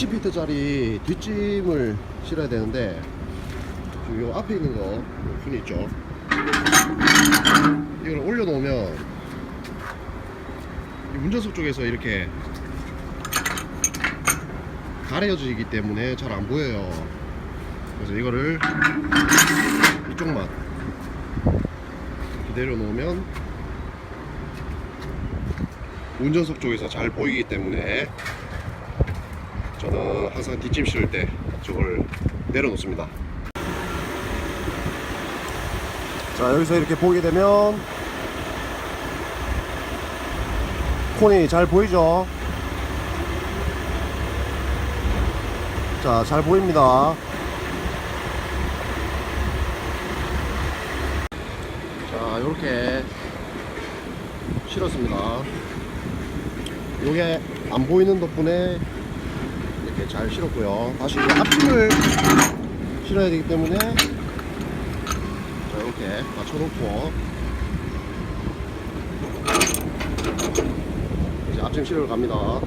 10m짜리 뒷짐을 실어야 되는데 요 앞에 있는 거핀 있죠? 이걸 올려놓으면 이 운전석 쪽에서 이렇게 가려지기 때문에 잘 안 보여요. 그래서 이거를 이쪽만 이렇게 내려놓으면 운전석 쪽에서 잘 보이기 때문에 저는 항상 뒷짐 실을 때 저걸 내려놓습니다. 자 여기서 이렇게 보게 되면 콘이 잘 보이죠? 자 잘 보입니다. 자 이렇게 실었습니다. 요게 안 보이는 덕분에 이렇게 잘 실었고요. 다시 이제 앞줄을 실어야 되기 때문에 자 이렇게 맞춰놓고 이제 앞짐 실으러 갑니다